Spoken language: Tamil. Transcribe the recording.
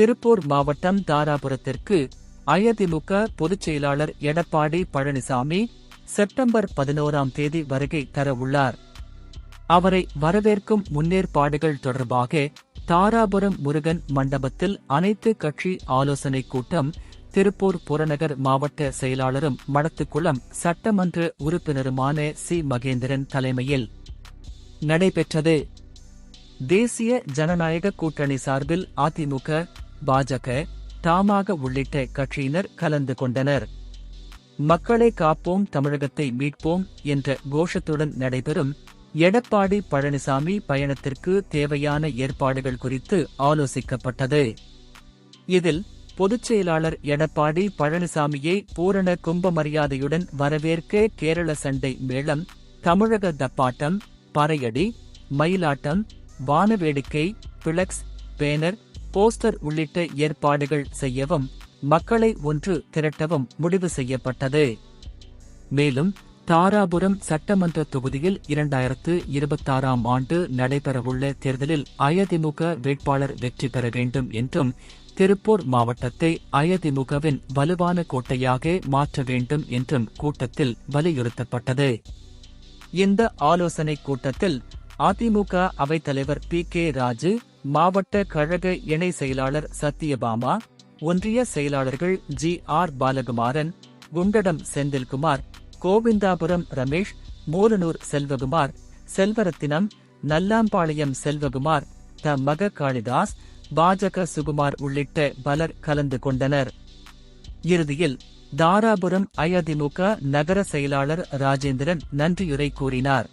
திருப்பூர் மாவட்டம் தாராபுரத்திற்கு அயதிமுக பொதுச் செயலாளர் எடப்பாடி பழனிசாமி செப்டம்பர் பதினோராம் தேதி வருகை தரவுள்ளார். அவரை வரவேற்கும் முன்னேற்பாடுகள் தொடர்பாக தாராபுரம் முருகன் மண்டபத்தில் அனைத்து கட்சி ஆலோசனைக் கூட்டம் திருப்பூர் புறநகர் மாவட்ட செயலாளரும் மடத்துக்குளம் சட்டமன்ற உறுப்பினருமான சி. மகேந்திரன் தலைமையில் நடைபெற்றது. தேசிய ஜனநாயக கூட்டணி சார்பில் அதிமுக பாஜக தாமாக உள்ளிட்ட கட்சியினர் கலந்து கொண்டனர். மக்களை காப்போம் தமிழகத்தை மீட்போம் என்ற கோஷத்துடன் நடைபெறும் எடப்பாடி பழனிசாமி பயணத்திற்கு தேவையான ஏற்பாடுகள் குறித்து ஆலோசிக்கப்பட்டது. இதில் பொதுச் செயலாளர் எடப்பாடி பழனிசாமியை பூரண கும்ப மரியாதையுடன் வரவேற்க கேரள சண்டை மேளம் தமிழக தப்பாட்டம் பறையடி மயிலாட்டம் வானவேடிக்கை பிளக்ஸ் பேனர் போஸ்டர் உள்ளிட்ட ஏற்பாடுகள் செய்யவும் மக்களை ஒன்று திரட்டவும் முடிவு செய்யப்பட்டது. மேலும் தாராபுரம் சட்டமன்ற தொகுதியில் இரண்டாயிரத்து இருபத்தாறாம் ஆண்டு நடைபெறவுள்ள தேர்தலில் அயதிமுக வேட்பாளர் வெற்றி பெற வேண்டும் என்றும் திருப்பூர் மாவட்டத்தை அயதிமுகவின் வலுவான கோட்டையாக மாற்ற வேண்டும் என்றும் கூட்டத்தில் வலியுறுத்தப்பட்டது. இந்த ஆலோசனைக் கூட்டத்தில் அதிமுக அவைத்தலைவர் பி. கே. ராஜு மாவட்ட கழக இணை செயலாளர் சத்யபாமா ஒன்றிய செயலாளர்கள் ஜி. ஆர். பாலகுமாரன் குண்டடம் செந்தில்குமார் கோவிந்தாபுரம் ரமேஷ் மூலனூர் செல்வகுமார் செல்வரத்தினம் நல்லாம்பாளையம் செல்வகுமார் த. மக காளிதாஸ் பாஜக சுகுமார் உள்ளிட்ட பலர் கலந்து கொண்டனர். இறுதியில் தாராபுரம் அயதிமுக நகர செயலாளர் ராஜேந்திரன் நன்றியுரை கூறினார்.